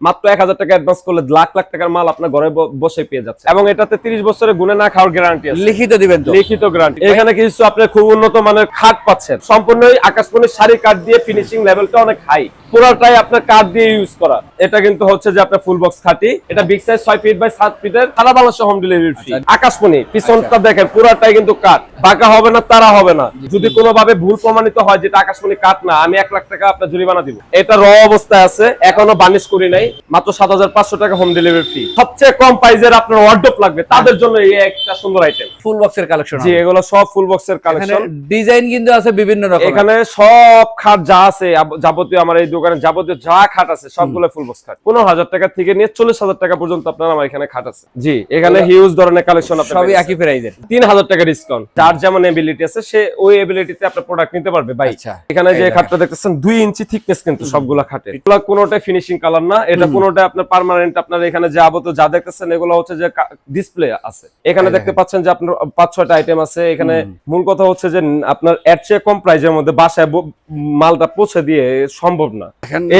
মাত্র এক হাজার টাকা অ্যাডভান্স করলে লাখ লাখ টাকার মাল আপনার ঘরে বসে পেয়ে যাচ্ছে। এবং এটাতে তিরিশ বছরের গুনে না খাওয়ার গ্যারান্টি লিখিত দিবেন লিখিত গ্যারান্টি এখানে কিছু আপনার খুব উন্নত মানের খাট পাচ্ছেন। সম্পূর্ণ আকাশমণির শাড়ি কাঠ দিয়ে ফিনিশিং লেভেলটা অনেক হাই পুরোটাই আপনার কাঠ দিয়ে ইউজ করা। এটা কিন্তু হচ্ছে যে আপনার ফুল বক্স খাটি। এটা বিগ সাইজ ছয় ফিট বাই সাত ফিটের সারা বাংলাদেশে হোম ডেলিভারি ফ্রি আকাশমণি পিছনটা দেখেন পুরোটাই কিন্তু কাঠ। বাঁকা হবে না তারা হবে না। যদি কোনোভাবে ভুল প্রমাণিত হয় যেটা আকাশমণি কাঠ না আমি এক লাখ টাকা আপনার জরিমানা দিব। এটা র অবস্থায় আছে এখনও বার্নিশ করি নাই মাত্র সাত হাজার পাঁচশো টাকা হোম ডেলিভারি ফ্রি সবচেয়ে কম প্রাইজের আপনার ওয়ার্ডরোব লাগবে তাদের জন্য এই একটা সুন্দর আইটেম ফুল বক্সের কালেকশন জি এগুলো সব ফুল বক্সের কালেকশন ডিজাইন কিন্তু আছে বিভিন্ন রকম এখানে সব খাট যা আছে যাবতীয় আমার এই দোকানে যাবতীয় যা খাট আছে সবগুলো ফুল বক্স খাট। পনেরো হাজার টাকা থেকে নিয়ে চল্লিশ হাজার টাকা পর্যন্ত আপনার আমার এখানে খাট আছে। জি এখানে হিউজ ধরনের কালেকশন সবই একই প্রাইজের তিন হাজার টাকা ডিসকাউন্ট যার যেমন এবিলিটি আছে সে ওই এবিলিটিতে আপনার প্রোডাক্ট নিতে পারবে। ভাই আচ্ছা। এখানে যে খাটটা দেখতেছেন দুই ইঞ্চি থিকনেস কিন্তু সবগুলা খাটে। এগুলা কোনোটাই ফিনিশিং কালার না এটা কোনোটাই আপনার পার্মানেন্ট আপনার এখানে যে আবত যা দেখতেছেন এগুলো হচ্ছে যে ডিসপ্লে আছে। এখানে দেখতে পাচ্ছেন যে আপনার পাঁচ ছয়টা আইটেম আছে। এখানে মূল কথা হচ্ছে যে আপনার এর চেয়ে কম প্রাইজের মধ্যে বাসায় মালটা পৌঁছে দিয়ে সম্ভব না।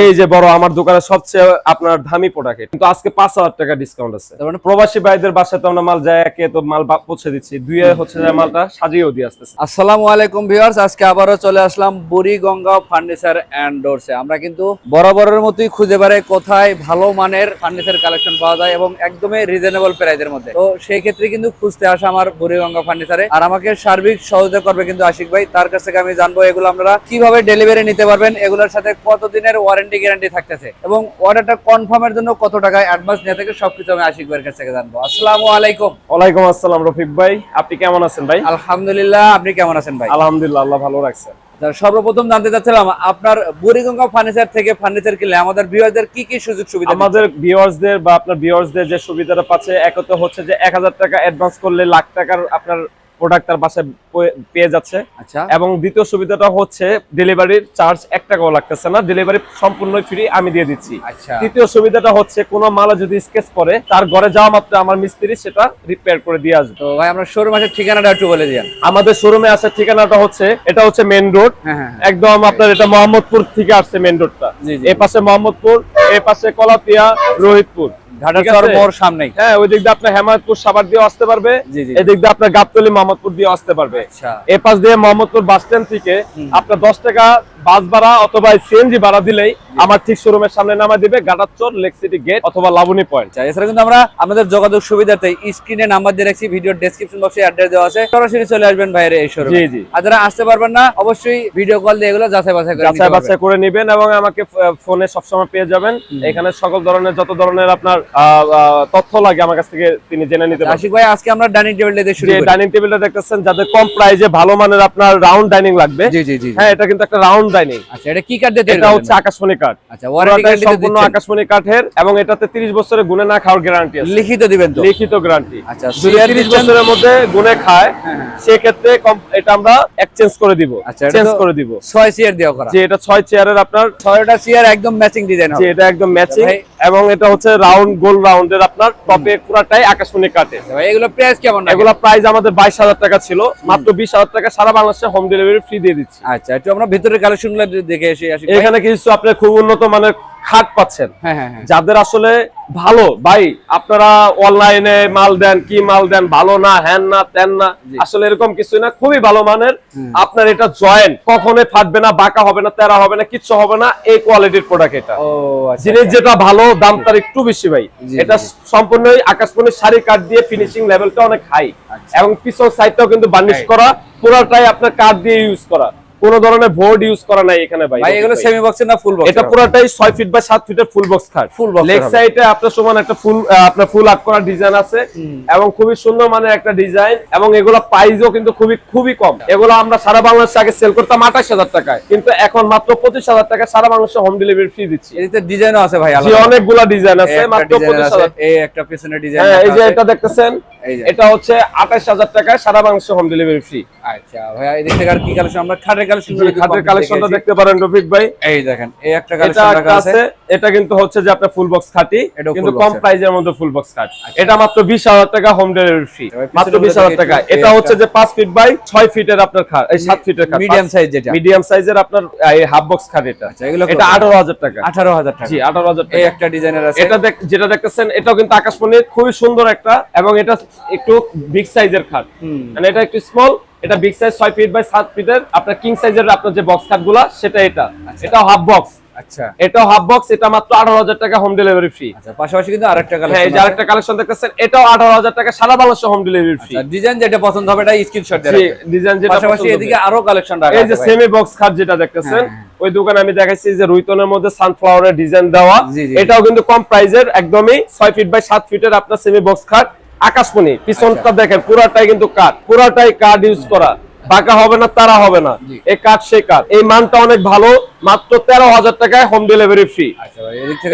এই যে বড় আমার দোকানে সবচেয়ে আপনার দামি প্রোডাক্ট কিন্তু আজকে পাঁচ হাজার টাকা ডিসকাউন্ট আছে। তার মানে প্রবাসী ভাইদের বাসায় তো আমরা মাল যায় একে তো মাল পৌঁছে দিচ্ছি। দুই হচ্ছে যে মালটা সাজিয়েও দিয়ে আসতেছে। আসসালামু আলাইকুম ভিউয়ার্স আজকে আবারও চলে আসলাম বুড়িগঙ্গা ফার্নিচার অ্যান্ড ডোরসে আমরা কিন্তু বরাবরের মতোই খুঁজে বেড়াই কোথায় ভালো মানের ফার্নিচার কালেকশন পাওয়া যায় এবং একদমই রিজনেবল প্রাইজের মধ্যে। তো সেই ক্ষেত্রে কিন্তু খুঁজতে আসা আমার বুড়িগঙ্গা ফার্নিচারে আর আমাকে সার্বিক সহযোগিতা করবে কিন্তু আশিক ভাই। তার কাছ থেকে আমি জানব এগুলো আপনারা কীভাবে ডেলিভারি নিতে পারবেন এগুলোর সাথে কতদিনের ওয়ারেন্টি গ্যারান্টি থাকতেছে। এবং অর্ডারটা কনফার্মের জন্য কত টাকা অ্যাডভান্স নিয়ে থেকে সবকিছু আমি আশিক ভাইয়ের কাছ থেকে জানব। আসসালামু আলাইকুম। ওয়ালাইকুম আসসালাম রফিক ভাই। আপনি কেমন আছেন ভাই? আলহামদুলিল্লাহ আপনি কেমন আছেন ভাই? আলহামদুলিল্লাহ আল্লাহ ভালো রাখছে। সর্বপ্রথম জানতে চাচ্ছিলাম আপনার বুড়িগঙ্গা ফার্নিচার থেকে ফার্নিচার কিনলে আমাদের ভিউয়ারদের কি কি সুযোগ সুবিধা আমাদের ভিউয়ার্সদের বা আপনার ভিউয়ার্সদের যে সুবিধাটা পাচ্ছে এক হচ্ছে যে এক হাজার টাকা অ্যাডভান্স করলে লাখ টাকার আপনার প্রোডাক্ট তার বাসায় পেয়ে যাচ্ছে। আচ্ছা। এবং দ্বিতীয় সুবিধাটা হচ্ছে ডেলিভারির চার্জ এক টাকাও লাগতেছে না। ডেলিভারি সম্পূর্ণ ফ্রি আমি দিয়ে দিচ্ছি। আচ্ছা। তৃতীয় সুবিধাটা হচ্ছে কোনো মালা যদি স্কেচ করে তার ঘরে যাওয়া মাত্র আমার মিস্ত্রি সেটা রিপেয়ার করে দিয়ে আসবে। তো ভাই আমরা শোরুম আছে ঠিকানাটা একটু বলে দিন আমাদের শোরুমে আসার ঠিকানাটা হচ্ছে এটা হচ্ছে মেন রোড হ্যাঁ হ্যাঁ একদম আপনার এটা মোহাম্মদপুর থেকে আসছে মেন রোডটা। এ পাশে মোহাম্মদপুর এ পাশে কলাপিয়া রোহিতপুর। ঘাটার সামনেই। হ্যাঁ ওই দিক দিয়ে আপনার হেমায়তপুর দিয়ে আসতে পারবে। এদিক দিয়ে আপনার গাবতলি মোহাম্মদপুর দিয়ে আসতে পারবে। আচ্ছা। এ পাশ দিয়ে মোহাম্মদপুর বাস স্ট্যান্ড থেকে আপনার দশ টাকা বাস ভাড়া অথবা সিএনজি ভাড়া দিলেই আমার ঠিক শোরুমের সামনে নামা দিবে গাটারচর লেক সিটি গেট অথবা লাবণী পয়েন্ট। আচ্ছা এছাড়া কিন্তু আমরা আমাদের যোগাযোগ সুবিধাতে স্ক্রিনে নাম্বার দিয়ে রাখছি ভিডিও ডেসক্রিপশন বক্সে অ্যাড্রেস দেওয়া আছে। সরাসরি চলে আসবেন ভাইয়ের এই শোরুমে। জি, জি। আর যারা আসতে পারবেন না অবশ্যই ভিডিও কল দিয়ে এগুলো যাচাই বাছাই করে যাচাই বাছাই করে নিবেন এবং আমাকে ফোনে সবসময় পেয়ে যাবেন। এখানে সকল ধরনের যত ধরনের আপনার তথ্য লাগে আমার কাছ থেকে তিনি জেনে নিতে পারবেন। আশিক ভাই আজকে আমরা ডাইনিং টেবিলটা দিয়ে শুরু করি। ডাইনিং টেবিলটা দেখতেছেন যাদের কম প্রাইজে ভালো মানের আপনার রাউন্ড ডাইনিং লাগবে। জি জি জি। হ্যাঁ এটা কিন্তু একটা রাউন্ড আচ্ছা এটা কি দিয়ে এটা হচ্ছে আকাশমণি কাঠ। আচ্ছা ওয়ারেন্টি গ্যারান্টি সম্পূর্ণ আকাশমণি কাঠের এবং এটাতে 30 বছরের গুণে না খাওয়ার গ্যারান্টি আছে। লিখিত দিবেন তো? লিখিত গ্যারান্টি আচ্ছা, 30 বছরের মধ্যে গুণে খায় এটা আমরা এক্সচেঞ্জ করে দিব। আচ্ছা চেঞ্জ করে দিব। ছয় চেয়ার দেওয়া করা। যে এটা চেয়ারের আপনার চেয়ার একদম ম্যাচিং ডিজাইন হবে। এটা একদম ম্যাচিং এবং এটা হচ্ছে রাউন্ড গোল রাউন্ডের আপনার টপে পুরাটাই আকাশমণি কাটে আচ্ছা এগুলো প্রাইস কেমন? এগুলা প্রাইস আমাদের বাইশ হাজার টাকা ছিল। মাত্র বিশ হাজার টাকা সারা বাংলাদেশে হোম ডেলিভারি ফ্রি দিয়ে দিচ্ছি। আচ্ছা একটু আমরা কালেকশন গুলো দেখে এসে আসি। এখানে কিছু খুব উন্নত মানের খাট পাচ্ছেন। হ্যাঁ হ্যাঁ হ্যাঁ। যাদের আসলে ভালো ভাই আপনারা অনলাইনে মাল দেন কি মাল দেন ভালো না হ্যান না তেন না আসলে এরকম কিছু না খুবই ভালো মানের। আপনার এটা জয়েন্ট কখনোই ফাটবে না বাঁকা হবে না তেরা হবে না কিচ্ছু হবে না এই কোয়ালিটির প্রোডাক্ট এটা। আচ্ছা জিনিস যেটা ভালো দাম তার একটু বেশি ভাই। এটা সম্পূর্ণ আকাশমণি শাড়ি কাঠ দিয়ে ফিনিশিং লেভেলটা অনেক হাই আচ্ছা। এবং পিছন সাইডটাও কিন্তু বার্নিশ. করা পুরোটাই আপনার কাঠ দিয়ে ইউজ করা। কোনো ধরনের বোর্ড ইউজ করা নাই এখানে ভাই। ভাই এগুলো সেমি বক্সের না ফুল বক্স এটা পুরোটাই ছয় ফিট বাই সাত ফিটের ফুল বক্স খাট। Full box লেগ সাইডে আপনার সমান একটা ফুল আপনার ফুল আপ করা ডিজাইন আছে। এবং খুবই সুন্দর মানের একটা ডিজাইন এবং এগুলো প্রাইসও কিন্তু খুবই খুবই কম। এগুলো আমরা সারা বাংলাদেশে আগে সেল করতাম আঠাশ হাজার টাকায়। কিন্তু এখন মাত্র পঁচিশ হাজার টাকা সারা বাংলাদেশে হোম ডেলিভারি ফ্রি দিচ্ছি। এতে ডিজাইনও আছে ভাই জি আলাদা। অনেকগুলা ডিজাইন আছে মাত্র design পঁচিশ আছে, হাজার। এই একটা পিছনের ডিজাইন হ্যাঁ এই যে এটা দেখতেছেন। এটা হচ্ছে আঠাশ হাজার টাকায় সারা বাংলাদেশে হোম ডেলিভারি ফ্রি আচ্ছা ভাইয়া এদিক থেকে আর কি কালেকশন আমরা খাটের কালেকশন খাটের কালেকশনটা দেখতে পারেন রফিক ভাই। এই দেখেন এই একটা কালেকশন আছে। এটা কিন্তু হচ্ছে যে আপনার ফুল বক্স খাটি কিন্তু কম প্রাইজের মধ্যে ফুল বক্স খাট। এটা মাত্র বিশ হাজার টাকা হোম ডেলিভারি ফ্রি মাত্র বলে বিশ হাজার দেখি টাকা। এটা হচ্ছে যে পাঁচ ফিট বাই ছয় ফিটের আপনার খাট এই সাত ফিটের খাট। মিডিয়াম সাইজ যেটা। মিডিয়াম সাইজের আপনার এই হাফ বক্স খাট এটা। আচ্ছা এটা আঠারো হাজার টাকা। আঠারো হাজার টাকা। জি আঠারো হাজার এই টাকা। একটা ডিজাইনের আছে। এটা যেটা দেখতেছেন এটাও কিন্তু আকাশমণির খুবই সুন্দর একটা এবং এটা একটু বিগ সাইজের খাট। মানে এটা একটু স্মল এটা বিগ সাইজ ছয় ফিট বাই সাত ফিটের আপনার কিং সাইজের আপনার যে বক্স খাটগুলা সেটা এটা। এটাও হাফ বক্স আচ্ছা। এটাও হাফ বক্স এটা মাত্র আঠারো হাজার টাকা হোম ডেলিভারি ফ্রি আচ্ছা পাশাপাশি কিন্তু আরেকটা হ্যাঁ এই যে আরেকটা কালেকশন দেখতেছেন এটাও আঠারো হাজার টাকা সারা বাংলাদেশে হোম ডেলিভারি ফ্রি ডিজাইন যেটা পছন্দ হবে এটা স্ক্রিনশট দিয়ে রাখবেন। ডিজাইন যেটা পাশাপাশি এদিকে আরও কালেকশন রাখা এই যে সেমি বক্স খাট যেটা দেখতেছেন হ্যাঁ, ওই দোকানে আমি দেখাইছি যে রুইতনের মধ্যে সানফ্লাওয়ারের ডিজাইন দেওয়া। এটাও কিন্তু কম প্রাইজের একদমই ছয় ফিট বাই সাত ফিটের আপনার সেমি বক্স খাট। আকাশমণি পিছনটা আচ্ছা। দেখেন পুরাটাই কিন্তু কাঠ। পুরাটাই কাঠ ইউজ করা। বাঁকা হবে না তারা হবে না। এই কাঠ সেই কাঠ। এই মানটা অনেক ভালো মাত্র তেরো হাজার টাকায় হোম ডেলিভারি ফ্রি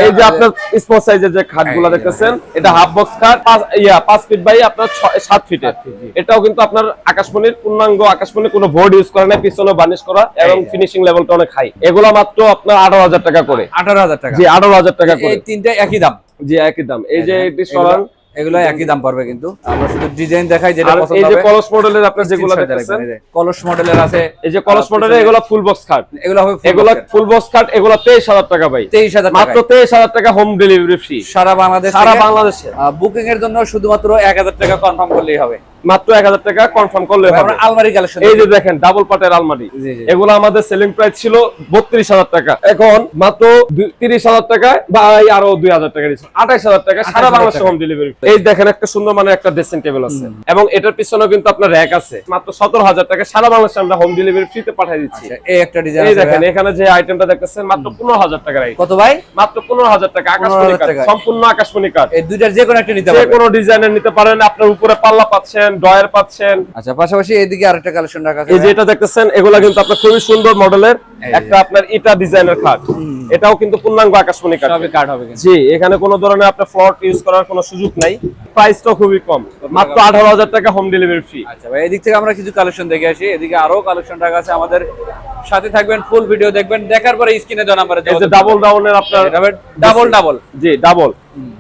এই যে আপনার স্মল সাইজের যে খাটগুলা দেখতেছেন এটা হাফ বক্স খাট ইয়া পাঁচ ফিট বাই আপনার সাত ফিটের। এটাও কিন্তু আপনার আকাশমণির পূর্ণাঙ্গ আকাশমণির কোনো বোর্ড ইউজ করে না পিছনে বার্নিশ করা এবং। ফিনিশিং লেভেলটা অনেক হাই এগুলো মাত্র আপনার আঠারো হাজার টাকা করে। আঠারো হাজার টাকা। জি আঠারো হাজার টাকা করে। তিনটা একই দাম। জি একই দাম। এই যে এটি সরান এগুলো একই দাম পড়বে কিন্তু। আমরা শুধু ডিজাইন দেখাই যেটা পছন্দ হবে এই যে কলস মডেলের আপনার যেগুলো দেখতেছেন? কলস মডেলের আছে এই যে কলস মডেলের এগুলো ফুল বক্স খাট এগুলো হবে এগুলো ফুল বক্স খাট এগুলো তেইশ হাজার টাকা ভাই। তেইশ হাজার মাত্র মাত্র তেইশ হাজার টাকা হোম ডেলিভারি ফ্রি সারা বাংলাদেশ সারা বাংলাদেশে। বুকিং এর জন্য শুধুমাত্র এক হাজার টাকা কনফার্ম করলেই হবে। মাত্র এক হাজার টাকা কনফার্ম করলে হবে। আলমারি কালেকশন এই যে দেখেন। ডাবল পাটের আলমারি। এগুলো আমাদের সেলিং প্রাইস ছিল বত্রিশ হাজার টাকা। এখন মাত্র তিরিশ হাজার টাকা বা আরও দুই হাজার টাকা আঠাইশ হাজার টাকা সারা 28,000 বাংলাদেশে হোম ডেলিভারি এই দেখেন একটা সুন্দর মানে একটা ড্রেসিং টেবিল আছে। এবং এটার পিছনেও কিন্তু আপনার র্যাক আছে। মাত্র সতেরো হাজার টাকা সারা বাংলাদেশে আমরা হোম ডেলিভারি ফ্রিতে পাঠিয়ে দিচ্ছি। এই একটা ডিজাইন এই দেখেন এখানে যে আইটেমটা দেখতেছেন মাত্র পনেরো হাজার item। কত ভাই? মাত্র পনেরো হাজার টাকা আকাশমণি কাঠ সম্পূর্ণ আকাশমণি কাঠ এই দুইটার যে কোনো একটা নিতে যে কোনো ডিজাইনের নিতে পারেন আপনার উপরে পাল্লা পাচ্ছেন ডয়ার পাচ্ছেন। আচ্ছা পাশাপাশি এদিকে আরেকটা কালেকশন রাখা আছে এই যে এটা দেখতেছেন এগুলা কিন্তু আপনার খুবই সুন্দর মডেলের একটা আপনার ইটা ডিজাইনের খাট। এটাও কিন্তু পূর্ণাঙ্গ আকাশমণি কাঠ সবই কাট হবে জি এখানে কোনো ধরনের আপনার ফ্লট ইউজ করার কোনো সুযোগ নাই। প্রাইসটা খুবই কম। মাত্র আঠারো হাজার টাকা হোম ডেলিভারি ফ্রি আচ্ছা ভাই এদিক থেকে আমরা কিছু কালেকশন দেখে আসি। এদিকে আরও কালেকশন রাখা আছে আমাদের সাথে থাকবেন ফুল ভিডিও দেখবেন দেখার পরে স্ক্রিনে দেওয়া নাম্বারে এই যে ডাবল ডাউনের আপনার ডাবল ডাবল জি ডাবল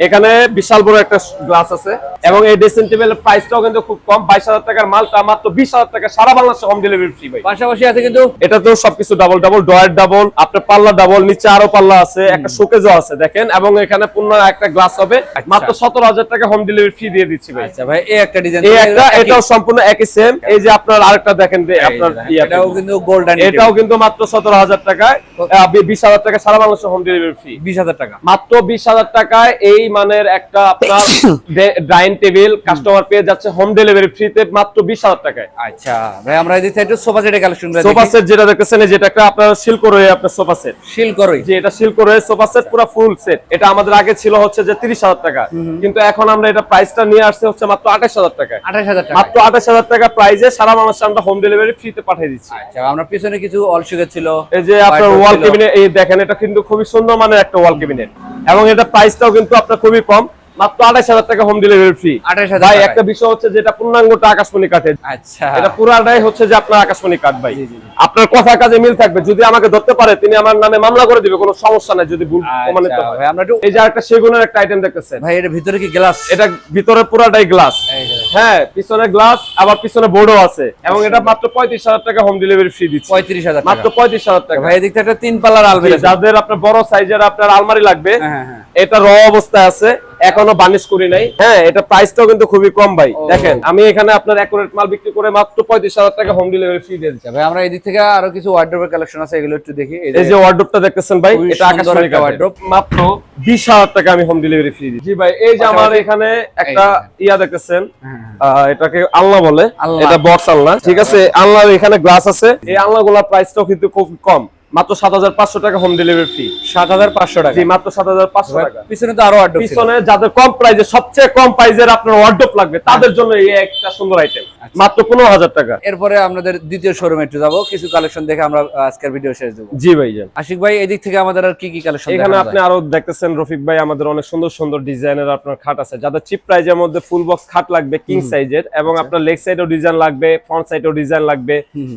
এখানে বিশাল বড় একটা গ্লাস আছে। এবং এই ড্রেসিং টেবিলের প্রাইসটাও কিন্তু খুব কম বাইশ হাজার টাকার মালটা মাত্র বিশ হাজার টাকা সারা বাংলাদেশে হোম ডেলিভারি ফ্রি ভাই। পাশাপাশি আছে কিন্তু এটা তো সবকিছু ডাবল ডাবল ডয়ার ডাবল আপনার পাল্লা ডাবল নিচে আরও পাল্লা আছে একটা শোকেজও আছে দেখেন। এবং এখানে পূর্ণ একটা গ্লাস হবে মাত্র সতেরো হাজার টাকা হোম ডেলিভারি ফ্রি দিয়ে দিচ্ছি ভাই। আচ্ছা ভাই এই একটা ডিজাইন এই একটা এটাও সম্পূর্ণ একই সেম এই যে আপনার আরেকটা দেখেন যে আপনার। এটাও কিন্তু গোল্ডেন এটাও কিন্তু মাত্র সতেরো হাজার টাকায় বিশ হাজার টাকা সারা বাংলাদেশে হোম ডেলিভারি ফ্রি বিশ হাজার টাকা। মাত্র বিশ হাজার টাকায় এই মানের একটা আপনার ডাইনিং টেবিল কাস্টমার পেয়ে যাচ্ছে হোম ডেলিভারি ফ্রিতে মাত্র বিশ হাজার টাকায়। আচ্ছা ভাই আমরা থেকে একটু সোফা সেটের কালেকশন সোফা সেট যেটা দেখতেছেন এই যেটা একটা আপনার সিল্ক রয়ে আপনার সোফা সেট শিল করই যে এটা সিল্ক রয়ে সোফা সেট পুরো ফুল সেট এটা আমাদের আগে ছিল হচ্ছে যে তিরিশ হাজার টাকা। কিন্তু এখন আমরা এটা প্রাইসটা নিয়ে আসছে হচ্ছে মাত্র আঠাশ হাজার টাকায়। আঠাশ হাজার টাকা মাত্র আঠাশ হাজার টাকা প্রাইজে সারা বাংলাদেশে আমরা হোম ডেলিভারি ফ্রিতে পাঠিয়ে দিচ্ছি। আচ্ছা আমরা পিছনে কিছু অল সুগার ছিল এই যে আপনার ওয়াল ছিল। এই দেখেন এটা কিন্তু খুবই সুন্দর মানের একটা ওয়াল কেবিনেট এবং এটা প্রাইসটাও কিন্তু আপনার খুবই কম মাত্র আঠাশ হাজার টাকা হোম ডেলিভারি ফ্রি ভাই একটা বিষয় হচ্ছে যেটা পূর্ণাঙ্গটা আকাশমণি কাঠের। আচ্ছা। এটা পুরাটাই হচ্ছে যে আপনার আকাশমণি কাঠ ভাই। আপনার কথা কাজে মিল থাকবে। যদি আমাকে ধরতে পারে তিনি আমার নামে মামলা করে দিবে কোনো সমস্যা নাই যদি ভুল প্রমাণিত আচ্ছা, হয়। আমরা এই যে একটা সেগুনের একটা আইটেম দেখতেছেন। ভাই এটা ভিতরে কি গ্লাস এটা ভিতরে পুরাটাই গ্লাস হ্যাঁ পিছনে গ্লাস আবার পিছনে বোর্ডও আছে। এবং এটা মাত্র পঁয়ত্রিশ হাজার টাকা হোম ডেলিভারি ফ্রি দিচ্ছে। পঁয়ত্রিশ হাজার মাত্র পঁয়ত্রিশ হাজার টাকা। ভাই এদিক থেকে একটা তিন পাল্লার আলমারি যাদের আপনার বড় সাইজের আপনার আলমারি লাগবে হ্যাঁ, হ্যাঁ। এটা র অবস্থায় আছে এখনও বানিশ করি নাই। হ্যাঁ এটা প্রাইসটাও কিন্তু খুবই কম ভাই। দেখেন আমি এখানে আপনার অ্যাকুরেট মাল বিক্রি করে মাত্র পঁয়ত্রিশ হাজার টাকা হোম ডেলিভারি ফ্রি দিয়ে দিচ্ছি। আচ্ছা ভাই আমরা এদিক থেকে আরও কিছু ওয়ার্ড্রোবের কালেকশন আছে এগুলো একটু দেখি। এই যে ওয়ার্ডরোবটা দেখতেছেন ভাই এটা আকাশমণি একটা মাত্র বিশ হাজার টাকা আমি হোম ডেলিভারি ফ্রি দিচ্ছি। জি ভাই এই যে আমার এখানে একটা ইয়া দেখতেছেন হ্যাঁ, আহ, এটাকে আলনা বলে। এটা বক্স আলনা। ঠিক আছে আলনার এখানে গ্লাস আছে। এই আলনা গুলার প্রাইসটাও কিন্তু খুব কম। মাত্র সাত হাজার পাঁচশো টাকা হোম ডেলিভারি ফ্রি সাত হাজার পাঁচশো টাকা? মাত্র সাত হাজার পাঁচশো টাকা। পিছনে তো আরও পিছনে যাদের কম প্রাইজে সবচেয়ে কম প্রাইজের আপনার ওয়ার্ড লাগবে তাদের জন্য এই একটা সুন্দর আইটেম মাত্র পনেরো হাজার টাকা। এরপরে আমাদের দ্বিতীয় শোরুমে একটু যাব। কিছু কালেকশন দেখে আমরা আজকের ভিডিও শেষ দেবো। জি ভাইজান। আশিক ভাই এদিক থেকে আমাদের আর কি কি কালেকশন এখানে আপনি আরও দেখতেছেন রফিক ভাই আমাদের অনেক সুন্দর সুন্দর ডিজাইনের আপনার খাট আছে। যাদের চিপ প্রাইজের মধ্যে ফুল বক্স খাট লাগবে কিং সাইজের এবং আচ্ছা। আপনার লেগ সাইডেও ডিজাইন লাগবে ফ্রন্ট সাইডেও ডিজাইন লাগবে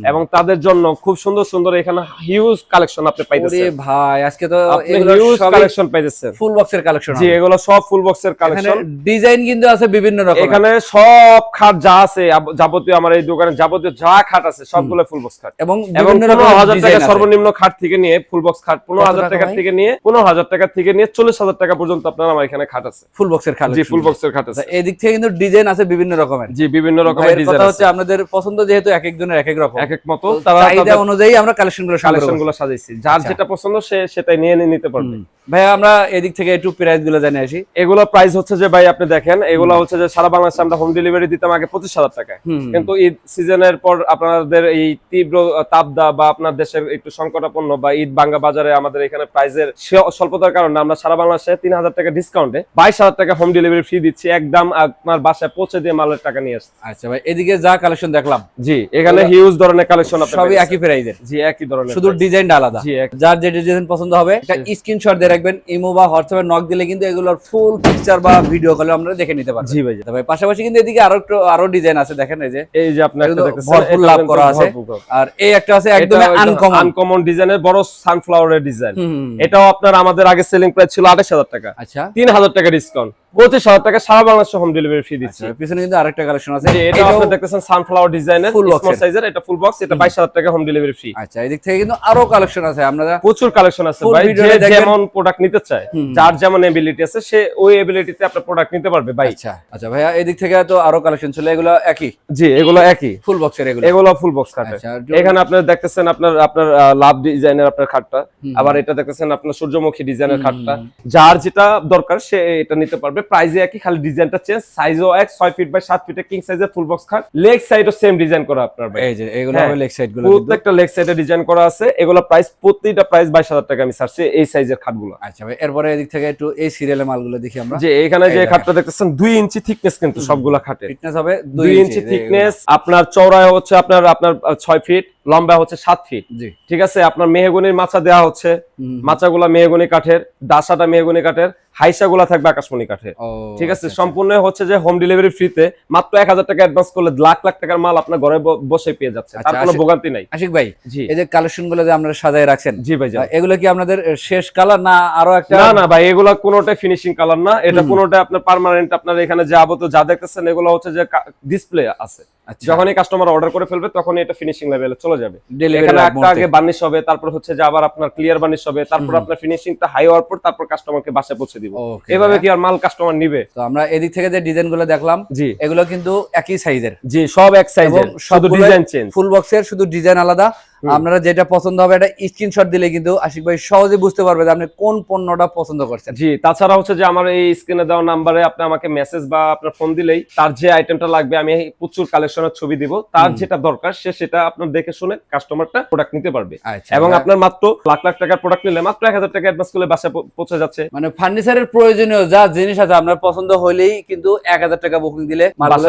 এবং তাদের জন্য খুব সুন্দর সুন্দর এখানে হিউজ কালেকশন আপনি পাইতেছেন। ভাই আজকে তো এগুলো হিউজ কালেকশন পাইতেছেন। ফুল বক্সের কালেকশন জি এগুলো সব ফুল বক্সের কালেকশন ডিজাইন কিন্তু আছে বিভিন্ন রকম এখানে সব খাট যা আছে যাবতীয় আমার এই দোকানে যাবতীয় যা খাট আছে সবগুলো ফুল বক্স খাট। এবং এবং পনেরো হাজার টাকা সর্বনিম্ন খাট থেকে নিয়ে ফুল বক্স খাট পনেরো হাজার টাকা থেকে নিয়ে পনেরো হাজার টাকা থেকে নিয়ে চল্লিশ হাজার টাকা পর্যন্ত আপনার আমার এখানে খাট আছে। ফুল বক্সের জি কালেকশন ফুল বক্সের খাট আছে। এদিক থেকে কিন্তু ডিজাইন আছে বিভিন্ন রকমের। জি বিভিন্ন রকমের ডিজাইন কথা হচ্ছে আপনাদের পছন্দ যেহেতু এক একজনের এক এক রকম। এক এক মতো চাহিদা অনুযায়ী আমরা কালেকশনগুলো কালেকশনগুলো সাজাইছি। যার আচ্ছা। যেটা পছন্দ সে সেটাই নিয়ে নিয়ে নিতে পারবে। ভাই আমরা এদিক থেকে একটু প্রাইসগুলো জানিয়ে আসি। এগুলো প্রাইস হচ্ছে যে ভাই আপনি দেখেন এগুলো হচ্ছে যে সারা বাংলাদেশে আমরা হোম ডেলিভারি দিতাম আগে পঁচিশ হাজার টাকায়। কিন্তু ঈদ সিজনের পর আপনাদের এই তীব্র তাপদা বা আপনার দেশের একটু সংকটাপন্ন বা ঈদ বাঙ্গা বাজারে আমাদের এখানে প্রাইজের স্বল্পতার কারণে আমরা সারা বাংলাদেশে তিন হাজার টাকা ডিসকাউন্টে বাইশ হাজার টাকা হোম ডেলিভারি ফ্রি দিচ্ছি। একদম আপনার বাসায় পৌঁছে দিয়ে মালের টাকা নিয়ে আসছে। আচ্ছা ভাই এদিকে যা কালেকশন দেখলাম। জি এখানে হিউজ ধরনের কালেকশন সবই একই প্রাইজের জি একই ধরনের শুধু। ডিজাইনটা আলাদা। জি যার যে ডিজাইন পছন্দ হবে একটা স্ক্রিনশট দিয়ে রাখবেন ইমো বা হোয়াটসঅ্যাপে নক দিলে কিন্তু এগুলোর ফুল পিকচার বা ভিডিও কলে আমরা দেখে নিতে পারব জি ভাই। ভাই পাশাপাশি কিন্তু এদিকে আরও একটু আরও ডিজাইন আছে দেখেন। এই যে এই যে আপনি একটা দেখতেছেন ভরপুর লাভ করা আছে। আর এই একটা আছে একদম আনকমন আনকমন ডিজাইনের বড় সানফ্লাওয়ারের ডিজাইন এটাও আপনার আমাদের আগে সেলিং প্রাইস ছিল আঠাশ হাজার টাকা। আচ্ছা। তিন হাজার টাকা ডিসকাউন্ট পঁচিশ হাজার টাকা সারা বাংলাদেশে হোম ডেলিভারি ফি দিচ্ছি। আচ্ছা পিছনে কিন্তু আরেকটা কালেকশন আছে। এটা আপনি দেখতেছেন সানফ্লাওয়ার ডিজাইনের স্মল সাইজের এটা ফুল বক্স এটা টাকা হোম ডেলিভারি ফ্রি আচ্ছা এদিক থেকে কিন্তু আরও কালেকশন আছে আপনারা প্রচুর কালেকশন আছে ভাই যে যেমন প্রোডাক্ট নিতে চায় যার যেমন এবিলিটি আছে সে ওই এবিলিটিতে আপনার প্রোডাক্ট নিতে পারবে ভাই। আচ্ছা আচ্ছা ভাইয়া এদিক থেকে তো আরও ছিল এগুলো একই? জি এগুলো একই। ফুল বক্সের এগুলো। এগুলো ফুল বক্স এখানে আপনার দেখতেছেন আপনার আপনার লাভ ডিজাইনের আপনার খাটটা। আবার এটা দেখতেছেন আপনার সূর্যমুখী ডিজাইনের খাটটা। যার যেটা দরকার সে এটা নিতে পারবে। প্রাইসে একই খালি ডিজাইনটা চেঞ্জ সাইজও এক ছয় ফিট বাই সাত ফিটের কিং সাইজের ফুল বক্স খাট। লেগ সাইডও সেম ডিজাইন করা আপনার এই যে এগুলো হ্যাঁ। হবে লেগ সাইডগুলো প্রত্যেকটা লেগ সাইডে ডিজাইন করা আছে। এগুলো প্রাইস প্রতিটা প্রাইস বাইশ হাজার টাকা আমি ছাড়ছি এই সাইজের খাটগুলো। আচ্ছা ভাই এরপরে এদিক থেকে একটু এই সিরিয়ালের মালগুলো দেখি আমরা। যে এখানে যে খাটটা দেখতেছেন দুই ইঞ্চি থিকনেস কিন্তু সবগুলা খাটে। ফিটনেস হবে দুই ইঞ্চি থিকনেস আপনার চওড়ায় হচ্ছে আপনার আপনার আহ, ছয় ফিট লম্বা হচ্ছে সাত ফিট জি। ঠিক আছে? আপনার মেহগনির মাছা দেওয়া হচ্ছে। মাচাগুলা মেহগনি কাঠের দাসাটা মেহগনি কাঠের। হাইসাগুলা থাকবে আকাশমণি কাঠের ও ঠিক আছে? আচ্ছা, সম্পূর্ণ হচ্ছে যে হোম ডেলিভারি ফ্রিতে মাত্র এক হাজার টাকা অ্যাডভান্স করলে লাখ লাখ টাকার মাল আপনার ঘরে বসে পেয়ে যাচ্ছে। তার আচ্ছা, কোনো ভোগান্তি নাই। আশিক ভাই জি। এই যে কালেকশনগুলো যে আপনারা সাজায় রাখছেন জি ভাই এগুলো কি আপনাদের শেষ কালার না আরও একটা না না ভাই এগুলা কোনোটাই ফিনিশিং কালার না। এটা কোনোটা আপনার পার্মানেন্ট আপনার এখানে যা আবত যা দেখতেছেন এগুলো হচ্ছে যে ডিসপ্লে আছে। আচ্ছা যখনই কাস্টমার অর্ডার করে ফেলবে তখন এটা ফিনিশিং লেভেলে চলে যাবে। এখানে একটা আগে বার্নিশ হবে তারপর হচ্ছে যে আবার আপনার ক্লিয়ার বার্নিশ হবে তারপর আপনার ফিনিশিংটা হাই হওয়ার পর তারপর কাস্টমারকে বাসে পৌঁছে দিব। এভাবে কি আর মাল কাস্টমার নিবে? তো আমরা এদিক থেকে যে ডিজাইনগুলো দেখলাম জি। এগুলো কিন্তু একই সাইজের জি সব এক সাইজের শুধু ডিজাইন চেঞ্জ ফুল বক্সের শুধু ডিজাইন আলাদা। আপনারা যেটা পছন্দ হবে এটা স্ক্রিনশট দিলে কিন্তু আশিক ভাই সহজে বুঝতে পারবে যে আপনি কোন পণ্যটা পছন্দ করছেন। জি তাছাড়া হচ্ছে যে আমার এই স্ক্রিনে দেওয়া নাম্বারে আপনি আমাকে মেসেজ বা আপনার ফোন দিলেই তার যে আইটেমটা লাগবে আমি প্রচুর কালেকশনের ছবি দিব। তার যেটা দরকার সে সেটা আপনার দেখে শুনে কাস্টমারটা প্রোডাক্ট নিতে পারবে। আচ্ছা এবং আপনার মাত্র লাখ লাখ টাকার প্রোডাক্ট নিলে মাত্র এক হাজার টাকা অ্যাডভান্স করলে বাসায় পৌঁছে যাচ্ছে। মানে ফার্নিচারের প্রয়োজনীয় যা জিনিস আছে আপনার পছন্দ হলেই কিন্তু এক হাজার টাকা বুকিং দিলে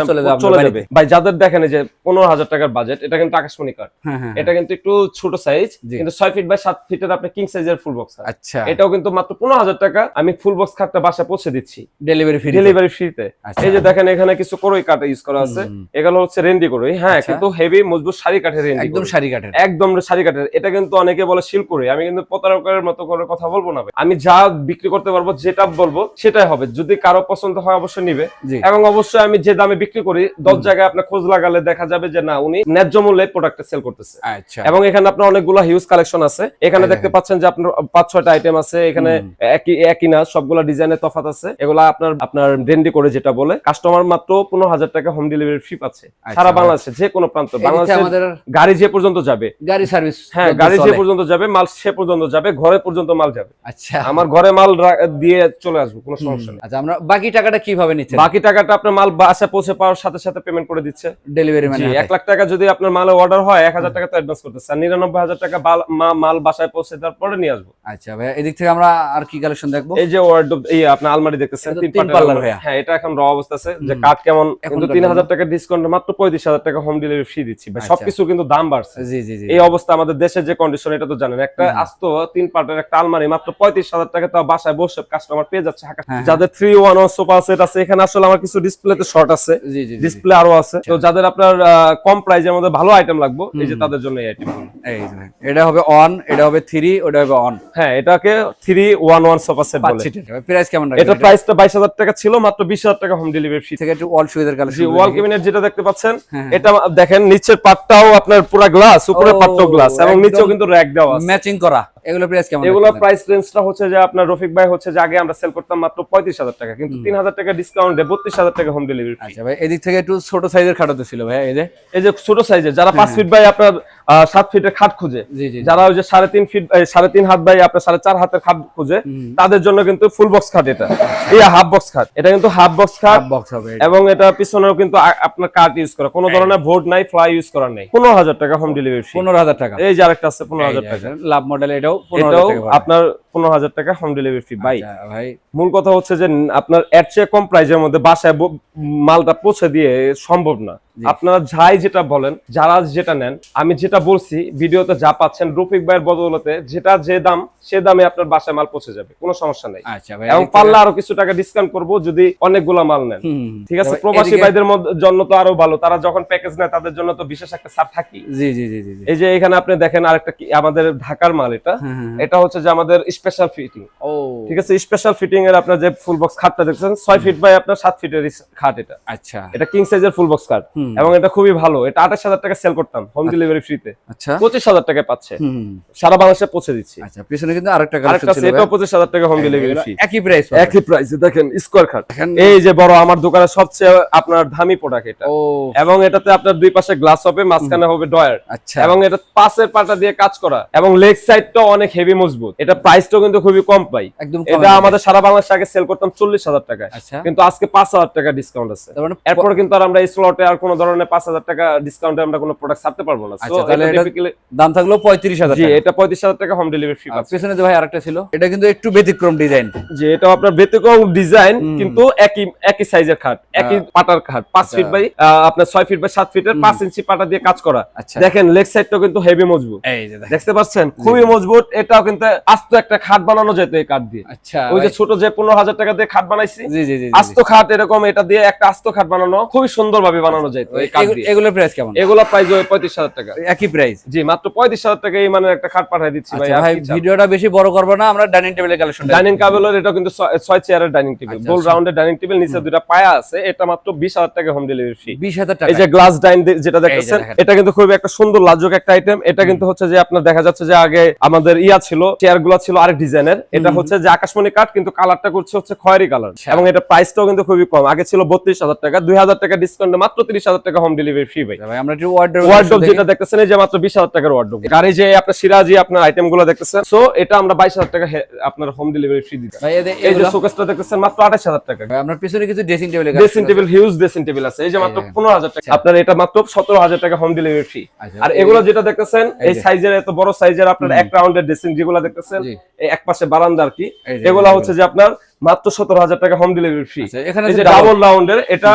চলে যাবে। ভাই যাদের দেখেন যে পনেরো হাজার টাকার বাজেট এটা কিন্তু আকাশমণি কার্ড হ্যাঁ হ্যাঁ। এটা কিন্তু একটু ছোট সাইজ কিন্তু ছয় ফিট বাই সাত ফিটের আপনি কিং সাইজের ফুল বক্স আচ্ছা। এটাও কিন্তু মাত্র পনেরো হাজার টাকা। আমি ফুল বক্স খাটটা বাসায় পৌঁছে দিচ্ছি। ডেলিভারি ফ্রি ডেলিভারি ফ্রিতে। এই যে দেখেন এখানে কিছু করই ইউজ করা আছে। এগুলো হচ্ছে রেন্ডি করই হ্যাঁ আচ্ছা। কিন্তু হেভি মজবুত শাড়ি কাঠের রেন্ডি একদম শাড়ি কাঠের। একদম শাড়ি কাঠের। এটা কিন্তু অনেকে বলে শিল করে আমি কিন্তু প্রতারকের মতো করে কথা বলব না আমি যা বিক্রি করতে পারব যেটা বলব সেটাই হবে। যদি কারও পছন্দ হয় অবশ্যই নিবে। এবং অবশ্যই আমি যে দামে বিক্রি করি দশ জায়গায় আপনার খোঁজ লাগালে দেখা যাবে যে না উনি ন্যায্য মূল্যে প্রোডাক্টটা সেল করতেছে। আচ্ছা। এবং এখানে আপনার অনেকগুলো হিউজ কালেকশন আছে। এখানে দেখতে পাচ্ছেন যে আপনার পাঁচ ছয়টা আইটেম আছে। এখানে একই একই না সবগুলা ডিজাইনের তফাত আছে। এগুলা আপনার আপনার ডেন্ডি করে যেটা বলে কাস্টমার মাত্র পনেরো হাজার টাকা হোম ডেলিভারি ফি পাচ্ছে। আচ্ছা। সারা বাংলাদেশে যে কোনো প্রান্ত এদিকে বাংলাদেশের গাড়ি যে পর্যন্ত যাবে। গাড়ি সার্ভিস হ্যাঁ গাড়ি যে পর্যন্ত যাবে মাল সে পর্যন্ত যাবে ঘরে পর্যন্ত মাল যাবে। আচ্ছা। আমার ঘরে মাল দিয়ে চলে আসব কোনো সমস্যা নেই। আচ্ছা আমরা বাকি টাকাটা কীভাবে নিচ্ছে বাকি টাকাটা আপনার মাল বাসা পৌঁছে পাওয়ার সাথে সাথে পেমেন্ট করে দিচ্ছে। ডেলিভারি মানে এক লাখ টাকা যদি আপনার মালে অর্ডার হয় এক হাজার টাকা তো অ্যাডভান্স করতে চলতেছে আর নিরানব্বই হাজার টাকা মাল বাসায় পৌঁছে দেওয়ার পরে নিয়ে আসব। আচ্ছা ভাইয়া এদিক থেকে আমরা আর কি কালেকশন দেখব? এই যে ওয়ার্ডরোব এই আপনার আলমারি দেখতেছেন তিন পাল্লার ভাইয়া। হ্যাঁ এটা এখন র অবস্থা আছে। যে কেমন কিন্তু তিন হাজার টাকা ডিসকাউন্ট মাত্র পঁয়ত্রিশ হাজার টাকা হোম ডেলিভারি ফ্রি দিচ্ছি। ভাই আচ্ছা। সবকিছু কিন্তু দাম বাড়ছে। জি জি জি। এই অবস্থা আমাদের দেশের যে কন্ডিশন এটা তো জানেন। একটা। আস্ত তিন পার্টের একটা আলমারি মাত্র পঁয়ত্রিশ হাজার টাকা তাও বাসায় বসে কাস্টমার পেয়ে যাচ্ছে হ্যাঁ, যাদের থ্রি ওয়ান সোফা সেট আছে এখানে আসলে আমার কিছু ডিসপ্লে ডিসপ্লেতে শর্ট আছে ডিসপ্লে আরও আছে। তো যাদের আপনার কম প্রাইজের মধ্যে ভালো আইটেম লাগবে এই যে তাদের জন্য এই আইটেম এই এটা হবে অন এটা হবে থ্রি ওটা হবে অন হ্যাঁ এটাকে three one one sofa set বলে। প্রাইস কেমন এটা প্রাইসটা বাইশ হাজার টাকা ছিল মাত্র বিশ হাজার টাকা হোম ডেলিভারি ফ্রি থেকে একটু অল সুবিধার জি কালেকশন ওয়াল ক্যাবিনেট যেটা দেখতে পাচ্ছেন হ্যাঁ। এটা দেখেন নিচের পাটটাও আপনার পুরো গ্লাস উপরের পাটটাও গ্লাস এবং নিচেও কিন্তু র্যাক দেওয়া আছে। ম্যাচিং করা। এগুলো প্রাইস কেমন এগুলো প্রাইস রেঞ্জটা হচ্ছে যে আপনার রফিক ভাই হচ্ছে যে আগে আমরা সেল করতাম মাত্র পঁয়ত্রিশ হাজার টাকা কিন্তু তিন হাজার টাকা ডিসকাউন্টে বত্রিশ হাজার টাকা হোম ডেলিভারি আচ্ছা ভাই এদিক থেকে একটু ছোট সাইজের খাটাতে ছিল ভাই এই যে? এই যে ছোট সাইজের যারা পাঁচ ফিট বাই আপনার আহ, সাত ফিটের খাট খুঁজে যারা ওই যে সাড়ে তিন ফিট এই সাড়ে তিন হাত বাই আপনার সাড়ে চার হাতের খাট খুঁজে। তাদের জন্য কিন্তু ফুল বক্স খাট এটা। এই হাফ বক্স খাট এটা কিন্তু হাফ বক্স খাট। বক্স হবে এবং এটা পিছনেও কিন্তু আপনার কার্ড ইউজ করা কোনো ধরনের ভোট নাই ফ্লাই ইউজ করার নাই। পনেরো হাজার টাকা হোম ডেলিভারি ফি পনেরো হাজার টাকা। এই যে আরেকটা আছে পনেরো হাজার টাকা। লাভ মডেল এটাও এটাও। আপনার পনেরো হাজার টাকা হোম ডেলিভারি ফি ভাই মূল কথা হচ্ছে যে আপনার এর চেয়ে কম প্রাইজের মধ্যে বাসায় মালটা পৌঁছে দিয়ে সম্ভব না। আপনারা যাই যেটা বলেন যারা যেটা নেন আমি যেটা বলছি ভিডিওতে যা পাচ্ছেন রফিক ভাইয়ের বদলতে যেটা যে দাম সে দামে আপনার বাসায় মাল পৌঁছে যাবে কোনো সমস্যা নাই। আচ্ছা এবং পারলে আরও কিছু টাকা ডিসকাউন্ট করব যদি অনেকগুলা মাল নেন। ঠিক আছে? প্রবাসী ভাইদের জন্য তো আরও ভালো তারা যখন প্যাকেজ নেয় তাদের জন্য তো বিশেষ একটা ছাড় থাকি জি জি জি জি জি। এই যে এখানে আপনি দেখেন আরেকটা কি আমাদের ঢাকার মাল এটা। হ্যাঁ, হ্যাঁ, হ্যাঁ। এটা হচ্ছে যে আমাদের স্পেশাল ফিটিং ও। ঠিক আছে? স্পেশাল ফিটিং এর আপনার যে ফুল বক্স খাটটা দেখছেন ছয় ফিট বাই আপনার সাত ফিটের খাট এটা। আচ্ছা। এটা কিং সাইজের ফুল বক্স খাট। এবং এটা খুবই ভালো। এটা আঠাশ হাজার টাকা সেল করতাম হোম ডেলিভারি ফ্রিতে আচ্ছা। পঁচিশ হাজার টাকা পাচ্ছে। সারা বাংলাদেশে পৌঁছে দিচ্ছি। আচ্ছা পিছনে কিন্তু আরেকটা আরেকটা পঁচিশ হাজার টাকা হোম ডেলিভারি ফ্রি একই প্রাইস একই প্রাইসে দেখেন স্কোয়ার খাট এই যে বড় আমার দোকানে সবচেয়ে আপনার দামি প্রোডাক্ট এটা। এবং এটাতে আপনার দুই পাশে গ্লাস হবে মাঝখানে হবে ডয়ার আচ্ছা। এবং এটা পাশের পাটা দিয়ে কাজ করা। এবং লেগ সাইডটা অনেক হেভি মজবুত। এটা প্রাইসটাও কিন্তু খুবই কম পাই। একদম এটা আমাদের সারা বাংলাদেশে আগে সেল করতাম চল্লিশ হাজার টাকায়। আচ্ছা। কিন্তু আজকে পাঁচ হাজার টাকা ডিসকাউন্ট আছে। মানে এরপর কিন্তু আর আমরা এই স্লটে আর কোনো ধরনের পাঁচ হাজার টাকা ডিসকাউন্টে আমরা কোনো প্রোডাক্ট ছাড়তে পারব না। আচ্ছা, দাম থাকল পঁয়ত্রিশ হাজার জি এটা পঁয়ত্রিশ হাজার টাকা হোম ডেলিভারি ফ্রি পিছনে যে ভাই আরেকটা ছিল এটা কিন্তু একটু ব্যতিক্রম ডিজাইন যে এটা আপনার ব্যতিক্রম ডিজাইন কিন্তু একই একই সাইজের খাট একই পাটার খাট পাঁচ আচ্ছা। ফিট বাই আপনার ছয় ফিট বাই সাত ফিটের পাঁচ ইঞ্চি পাটা দিয়ে কাজ করা। আচ্ছা। দেখেন লেগ সাইডটাও কিন্তু হেভি মজবুত। দেখতে পাচ্ছেন? খুবই মজবুত। এটাও কিন্তু আস্ত একটা খাট বানানো যেত এই কাঠ দিয়ে। আচ্ছা ওই যে ছোট যে পনেরো হাজার টাকা দিয়ে খাট বানাইছি আস্ত খাট এরকম এটা দিয়ে একটা আস্ত খাট বানানো খুবই সুন্দর ভাবে বানানো যায়। এগুলো- প্রাইস কেমন? এগুলা প্রাইস ওই পঁয়ত্রিশ হাজার টাকা। একই প্রাইস জি মাত্র পঁয়ত্রিশ হাজার টাকা এই মানে একটা খাট পাঠাই দিচ্ছি ভাই আচ্ছা ভাই ভিডিওটা বেশি বড় করব না আমরা ডাইনিং টেবিলের কালেকশন ডাইনিং কাবেলের এটা কিন্তু ছয়- ছয় চেয়ারের ডাইনিং টেবিল আচ্ছা, গোল আচ্ছা। রাউন্ডের ডাইনিং টেবিল নিচে দুটা পায়া আছে এটা মাত্র বিশ হাজার টাকা হোম ডেলিভারি ফ্রি বিশ হাজার টাকা এই যে গ্লাস ডাইন যেটা দেখতেছেন এটা কিন্তু খুবই একটা সুন্দর লাজুক একটা আইটেম এটা কিন্তু হচ্ছে যে আপনার দেখা যাচ্ছে যে আগে আমাদের ইয়া ছিল চেয়ারগুলা ছিল আরেক ডিজাইনের। এটা হচ্ছে যে আকাশমণি কাঠ কিন্তু কালারটা করছে হচ্ছে খয়েরি কালার। এবং এটা প্রাইসটাও কিন্তু খুবই কম। আগে ছিল বত্রিশ হাজার টাকা দুই হাজার টাকা ডিসকাউন্টে মাত্র তিরিশ হাজার টাকা হোম ডেলিভারি ফ্রি ভাই। আচ্ছা আমরা একটু ওয়ার্ডরোব যেটা দেখতেছেন এই যে মাত্র বিশ হাজার টাকার ওয়ার্ডরোব যে আপনার সিরাজি আপনার আইটেমগুলো দেখতেছেন সো এটা আমরা বাইশ হাজার টাকা আপনার হোম ডেলিভারি ফ্রি দিতে এই যে শোকেসটা দেখতেছেন মাত্র আঠাশ হাজার টাকা। ভাই, আপনার পিছনে কিছু ড্রেসিং টেবিলের dressing table huge dressing table আছে। এই যে মাত্র এই যে। পনেরো হাজার টাকা। আপনার এটা মাত্র সতেরো হাজার টাকা হোম ডেলিভারি ফ্রি আচ্ছা, আর এগুলো যেটা দেখতেছেন এই সাইজের এত বড় সাইজের আপনার এক রাউন্ডের ড্রেসিং যেগুলো দেখতেছেন এই এক পাশে বারান্দা আর কি এগুলো। হচ্ছে যে আপনার মাত্র সতেরো হাজার টাকা হোম ডেলিভারি ফ্রি আচ্ছা, এখানে ডাবল রাউন্ডের এটা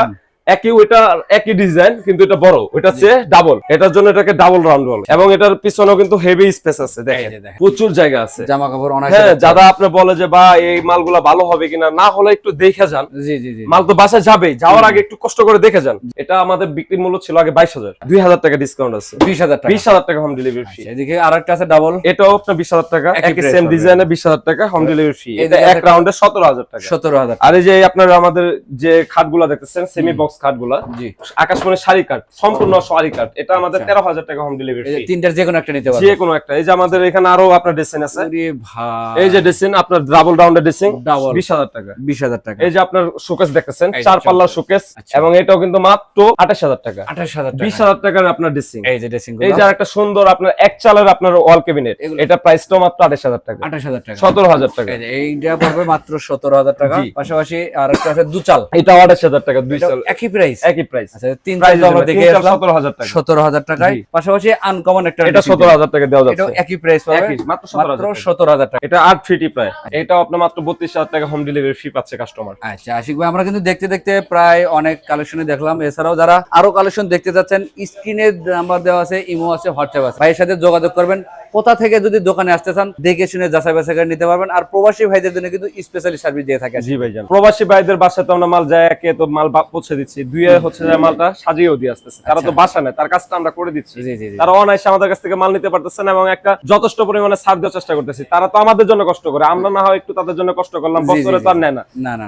একই ওইটা একই ডিজাইন কিন্তু এটা বড়। এটা হচ্ছে ডাবল এটার জন্য এটাকে ডাবল রাউন্ড বলে। এবং এটার পিছনেও কিন্তু হেভি স্পেস আছে দেখেন। প্রচুর জায়গা আছে। জামা কাপড় অনেক হ্যাঁ যারা আপনি বলে যে বা এই মালগুলা ভালো হবে কিনা? না হলে একটু দেখে যান। জি জি জি। মাল তো বাসায় যাবেই। যাওয়ার আগে একটু কষ্ট করে দেখে যান। এটা আমাদের বিক্রির মূল্য ছিল আগে বাইশ হাজার। দুই হাজার টাকা ডিসকাউন্ট আছে। বিশ হাজার টাকা। বিশ হাজার টাকা হোম ডেলিভারি ফি আচ্ছা, এদিকে আরেকটা আছে ডাবল এটাও আপনার বিশ হাজার টাকা। একই সেম ডিজাইনে বিশ হাজার টাকা হোম ডেলিভারি ফি এটা এক রাউন্ডে সতেরো হাজার টাকা। সতেরো হাজার আর এই যে আপনার আমাদের যে খাটগুলা দেখতেছেন সেমি বক্স খাটগুলা জি। আকাশমণি শাড়ি কাঠ সম্পূর্ণ শাড়ি কাঠ এটা আমাদের তেরো হাজার টাকা হোম ডেলিভারি তিনটার যে কোনো একটা নিতে যে কোনো একটা। এই যে আমাদের এখানে আরও আপনার ড্রেসিং আছে। এই যে ড্রেসিং আপনার ডাবল রাউন্ডের ড্রেসিং। বিশ হাজার টাকা। বিশ হাজার টাকা। এই যে আপনার শোকেস দেখতেছেন চার চল। পাল্লার শোকেস আচ্ছা। এবং এটাও কিন্তু মাত্র আঠাশ হাজার টাকা। আঠাশ হাজার বিশ হাজার টাকার আপনার ড্রেসিং এই যে ড্রেসিং এই যে একটা সুন্দর আপনার এক চালের আপনার ওয়াল ক্যাবিনেট এটা প্রাইসটাও মাত্র আঠাশ হাজার টাকা। আঠাশ হাজার টাকা। সতেরো হাজার টাকা। এই যে এইটা পড়বে মাত্র সতেরো হাজার টাকা। পাশাপাশি আর একটা আছে দুচাল এটা আঠাশ হাজার টাকা দুই চাল। একই প্রাইস একই প্রাইস আচ্ছা তিন সতেরো হাজার টাকা। সতেরো হাজার টাকায়। পাশাপাশি আনকমন একটা এটা সতেরো হাজার টাকা দেওয়া যাচ্ছে। একই প্রাইস মাত্র সতেরো হাজার টাকা। এটা আট ফিটি প্রায়। এটাও আপনার মাত্র বত্রিশ হাজার টাকা হোম ডেলিভারি ফি পাচ্ছে কাস্টমার আচ্ছা আশিক ভাই আমরা কিন্তু দেখতে দেখতে প্রায় অনেক কালেকশনে দেখলাম। এছাড়াও যারা আরও কালেকশন দেখতে যাচ্ছেন স্ক্রিনে নাম্বার দেওয়া আছে ইমো আছে হোয়াটসঅ্যাপ আছে। ভাইয়ের সাথে যোগাযোগ করবেন। কোথা থেকে যদি দোকানে আসতে চান দেখে শুনে যাচাই বাছাই করে নিতে পারবেন। আর প্রবাসী ভাইদের জন্য কিন্তু স্পেশালি সার্ভিস দিয়ে থাকে। জি ভাইজান। প্রবাসী ভাইদের বাসায় তো আমরা মাল যায় একে তো মাল পৌঁছে দিচ্ছি। দুই হচ্ছে যে মালটা সাজিয়েও দিয়ে আসতেছে। তারা তো বাসা নেই তার কাজটা আমরা করে দিচ্ছি। তারা অনায়াসে আমাদের কাছ থেকে মাল নিতে পারতেছে না এবং একটা যথেষ্ট পরিমাণে ছাড় দেওয়ার চেষ্টা করতেছি। তারা তো আমাদের জন্য কষ্ট করে আমরা না হয় একটু তাদের জন্য কষ্ট করলাম বছরে জি। তো আর নেয় না।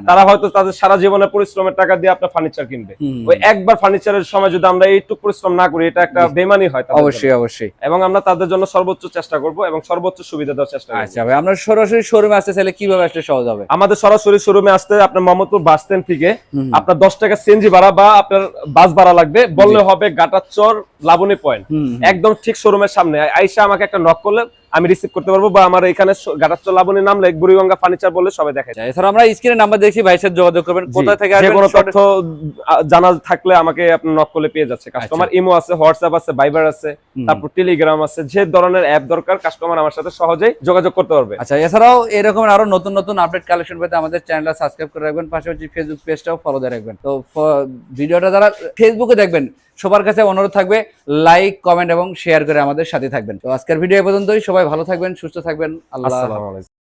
তারা হয়তো তাদের সারা জীবনের পরিশ্রমের টাকা দিয়ে আপনার ফার্নিচার কিনবে। ওই একবার ফার্নিচারের সময় যদি আমরা এইটুকু পরিশ্রম না করি এটা একটা বেমানি হয় অবশ্যই অবশ্যই। এবং আমরা তাদের জন্য সর্বোচ্চ চেষ্টা করব এবং সর্বোচ্চ সুবিধা দেওয়ার চেষ্টা করব। আচ্ছা ভাই আমরা সরাসরি শোরুমে আসতে চাইলে কীভাবে আসলে সহজ হবে? আমাদের সরাসরি শোরুমে আসতে আপনার মোহাম্মদপুর বাস স্ট্যান্ড থেকে আপনার দশ টাকা সিএনজি ভাড়া বা আপনার বাস ভাড়া লাগবে বললে হবে গাটাচর লাবণী পয়েন্ট। একদম ঠিক শোরুমের সামনে। আইসা আমাকে একটা নক করলে আমি রিসিভ করতে পারব বা আমার এখানে গাটাচর লাবণী নাম বুড়িগঙ্গা ফার্নিচার বলে সবাই দেখে আচ্ছা, এছাড়া আমরা স্ক্রিনে নাম্বার দেখছি ভাইয়ের সাথে যোগাযোগ করবেন। কোথা থেকে যে আসবেন কোনো তথ্য জানা থাকলে আমাকে আপনি নক করলে পেয়ে যাচ্ছে। কাস্টমার ইমো আছে হোয়াটসঅ্যাপ আছে ভাইবার আছে তারপর টেলিগ্রাম আছে যে ধরনের অ্যাপ দরকার কাস্টমার আমার সাথে সহজেই যোগাযোগ করতে পারবে। আচ্ছা এছাড়াও এরকম আরও নতুন নতুন আপডেট কালেকশন পেতে আমাদের চ্যানেলটা সাবস্ক্রাইব করে রাখবেন। পাশাপাশি ফেসবুক পেজটাও ফলো দিয়ে রাখবেন। তো ভিডিওটা যারা ফেসবুকে দেখবেন সবার কাছে অনুরোধ থাকবে লাইক কমেন্ট এবং শেয়ার করে আমাদের সাথে থাকবেন। তো আজকের ভিডিও পর্যন্তই, সবাই ভালো থাকবেন, সুস্থ থাকবেন, আল্লাহ